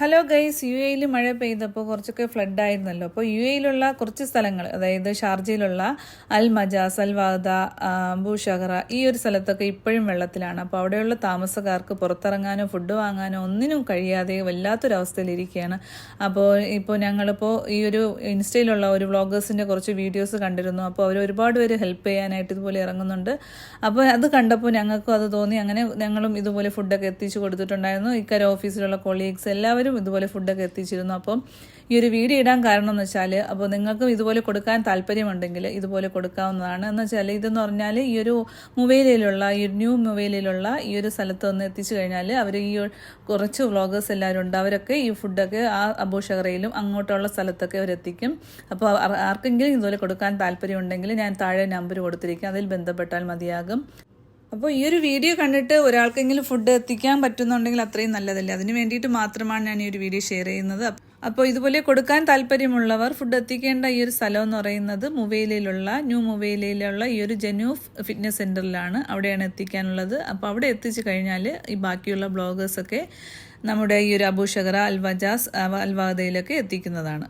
Hello guys U എയിൽ മഴ പെയ്തപ്പോൾ കുറച്ചൊക്കെ ഫ്ലഡ് ആയിരുന്നല്ലോ. അപ്പോൾ യു എയിലുള്ള കുറച്ച് സ്ഥലങ്ങൾ അതായത് ഷാർജയിലുള്ള അൽ മജാസ് അൽ വാദ ബൂഷഹറ ഈ ഒരു സ്ഥലത്തൊക്കെ ഇപ്പോഴും വെള്ളത്തിലാണ്. അപ്പോൾ അവിടെയുള്ള താമസക്കാർക്ക് പുറത്തിറങ്ങാനോ ഫുഡ് വാങ്ങാനോ ഒന്നിനും കഴിയാതെ വല്ലാത്തൊരവസ്ഥയിലിരിക്കുകയാണ് അപ്പോൾ ഇപ്പോൾ ഞങ്ങളിപ്പോൾ ഈ ഒരു ഇൻസ്റ്റയിലുള്ള ഒരു വ്ളോഗേഴ്സിന്റെ കുറച്ച് വീഡിയോസ് കണ്ടിരുന്നു. അപ്പോൾ അവർ ഒരുപാട് പേര് ഹെൽപ്പ് ചെയ്യാനായിട്ട് ഇതുപോലെ ഇറങ്ങുന്നുണ്ട്. അപ്പോൾ അത് കണ്ടപ്പോൾ ഞങ്ങൾക്കും അത് തോന്നി. അങ്ങനെ ഞങ്ങളും ഇതുപോലെ ഫുഡൊക്കെ എത്തിച്ചു കൊടുത്തിട്ടുണ്ടായിരുന്നു. ഇക്കര ഓഫീസിലുള്ള കൊളീഗ്സ് എല്ലാവരും ഇതുപോലെ ഫുഡൊക്കെ എത്തിച്ചിരുന്നു. അപ്പം ഈ ഒരു വീഡിയോ ഇടാൻ കാരണം എന്ന് വെച്ചാൽ അപ്പോൾ നിങ്ങൾക്കും ഇതുപോലെ കൊടുക്കാൻ താല്പര്യമുണ്ടെങ്കിൽ ഇതുപോലെ കൊടുക്കാവുന്നതാണ്. എന്ന് വെച്ചാൽ ഇതെന്ന് പറഞ്ഞാൽ ഈ ഒരു മൊബൈലിലുള്ള ഈ ന്യൂ മൊബൈലിലുള്ള ഈ ഒരു സ്ഥലത്ത് ഒന്ന് എത്തിച്ചു കഴിഞ്ഞാൽ അവർ ഈ കുറച്ച് വ്ളോഗേഴ്സ് എല്ലാവരും ഉണ്ട്. അവരൊക്കെ ഈ ഫുഡൊക്കെ ആ അബൂഷകറയിലും അങ്ങോട്ടുള്ള സ്ഥലത്തൊക്കെ അവരെത്തിക്കും അപ്പോൾ ആർക്കെങ്കിലും ഇതുപോലെ കൊടുക്കാൻ താല്പര്യമുണ്ടെങ്കിൽ ഞാൻ താഴെ നമ്പർ കൊടുത്തിരിക്കും. അതിൽ ബന്ധപ്പെട്ടാൽ മതിയാകും. അപ്പോൾ ഈ ഒരു വീഡിയോ കണ്ടിട്ട് ഒരാൾക്കെങ്കിലും ഫുഡ് എത്തിക്കാൻ പറ്റുന്നുണ്ടെങ്കിൽ അത്രയും നല്ലതല്ലേ? അതിന് വേണ്ടിയിട്ട് മാത്രമാണ് ഞാൻ ഈ ഒരു വീഡിയോ ഷെയർ ചെയ്യുന്നത്. അപ്പോൾ ഇതുപോലെ കൊടുക്കാൻ താല്പര്യമുള്ളവർ ഫുഡ് എത്തിക്കേണ്ട ഈ ഒരു സ്ഥലം എന്ന് പറയുന്നത് മുവേലയിലുള്ള ന്യൂ മുവേലയിലുള്ള ഈ ഒരു ജനു ഫിറ്റ്നസ് സെന്ററിലാണ് അവിടെയാണ് എത്തിക്കാനുള്ളത്. അപ്പോൾ അവിടെ എത്തിച്ചു കഴിഞ്ഞാൽ ഈ ബാക്കിയുള്ള ബ്ലോഗേഴ്സൊക്കെ നമ്മുടെ ഈ ഒരു അബൂഷകറ അൽവജാസ് അൽവാദയിലൊക്കെ എത്തിക്കുന്നതാണ്.